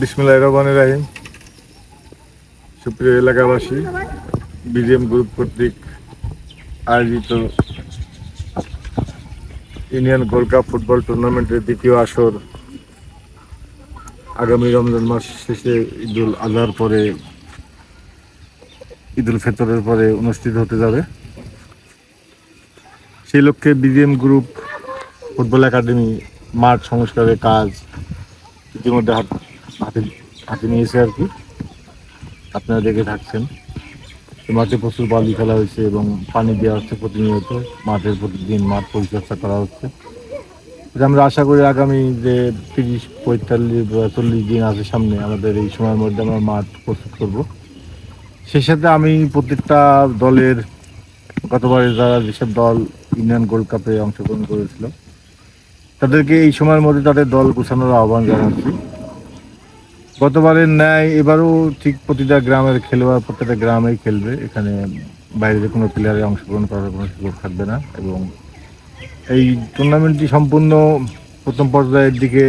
বিসমুল্লাহ রহমান রাহিম। সুপ্রিয় এলাকাবাসী, বিজিএম গ্রুপ কর্তৃক আয়োজিত ইন্ডিয়ান গোল্ড কাপ ফুটবল টুর্নামেন্টের দ্বিতীয় আসর আগামী রমজান মাস শেষে ঈদুল আজহার পরে, ঈদুল ফিতরের পরে অনুষ্ঠিত হতে যাবে। সেই লক্ষ্যে বিজিএম গ্রুপ ফুটবল একাডেমি মাঠ সংস্কারের কাজ ইতিমধ্যে হাত হাতে হাতে নিয়েছে আর কি। আপনারা দেখে থাকছেন। মাঠে প্রচুর বালি ফেলা হয়েছে এবং পানি দেওয়া হচ্ছে প্রতিনিয়ত। মাঠের প্রতিদিন মাঠ পরিচর্যা করা হচ্ছে। এটা আমরা আশা করি আগামী যে তিরিশ, পঁয়তাল্লিশ বা চল্লিশ দিন আছে সামনে আমাদের এই সময়ের মধ্যে আমরা মাঠ প্রস্তুত করব। সেই সাথে আমি প্রত্যেকটা দলের, গতবারে যারা যেসব দল ইন্ডিয়ান গোল্ড কাপে অংশগ্রহণ করেছিল, তাদেরকে এই সময়ের মধ্যে তাদের দল গোছানোর আহ্বান জানাচ্ছি। গতবারের ন্যায় এবারও ঠিক প্রতিটা গ্রামের খেলোয়াড়, প্রত্যেকটা গ্রামেই খেলবে। এখানে বাইরের কোনো প্লেয়ারে অংশগ্রহণ করার কোনো সুযোগ থাকবে না এবং এই টুর্নামেন্টটি সম্পূর্ণ প্রথম পর্যায়ের দিকে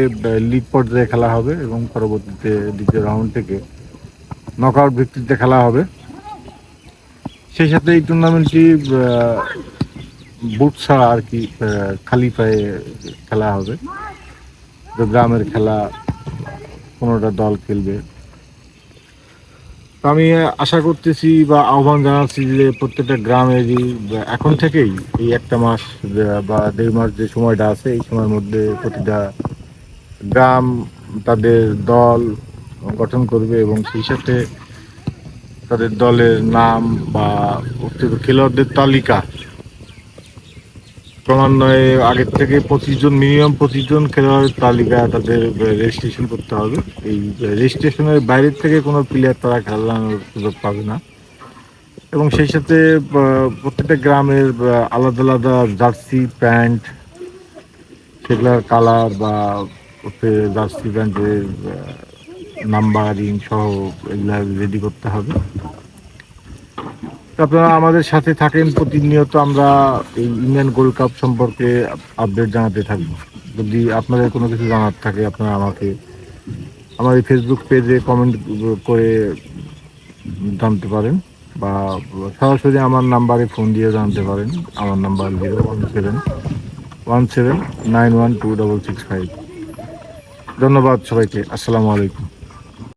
লিগ পর্যায়ে খেলা হবে এবং পরবর্তীতে দ্বিতীয় রাউন্ড থেকে নকআউট ভিত্তিতে খেলা হবে। সেই সাথে এই টুর্নামেন্টটি বুট ছাড়া আর কি খালি পায়ে খেলা হবে। গ্রামের খেলা পনেরোটা দল খেলবে। আমি আশা করতেছি বা আহ্বান জানাচ্ছি যে প্রত্যেকটা গ্রামেরই এখন থেকেই এই একটা মাস, বা দেড় মাস যে সময়টা আছে, এই সময়ের মধ্যে প্রতিটা গ্রাম তাদের দল গঠন করবে এবং সেই সাথে তাদের দলের নাম বা খেলোয়াড়দের তালিকা ক্রমান্বয়ে আগের থেকে পঁচিশ জন মিনিমাম পঁচিশ জন খেলোয়াড়ের তালিকা তাদের রেজিস্ট্রেশন করতে হবে। এই রেজিস্ট্রেশনের বাইরের থেকে কোনো প্লেয়ার তারা খেলানোর সুযোগ পাবে না। এবং সেই সাথে প্রত্যেকটা গ্রামের আলাদা আলাদা জার্সি, প্যান্ট, সেগুলার কালার বা ওতে জার্সি, প্যান্টের নাম্বারিং সহ এগুলা রেডি করতে হবে। আপনারা আমাদের সাথে থাকেন, প্রতিনিয়ত আমরা এই ইন্ডিয়ান গোল্ড কাপ সম্পর্কে আপডেট জানাতে থাকব যদি আপনাদের কোনো কিছু জানার থাকে, আপনারা আমাকে, আমার এই ফেসবুক পেজে কমেন্ট করে জানতে পারেন বা সরাসরি আমার নাম্বারে ফোন দিয়ে জানতে পারেন। আমার number zero one seven one seven nine one two double six five ধন্যবাদ সবাইকে। আসসালামু আলাইকুম।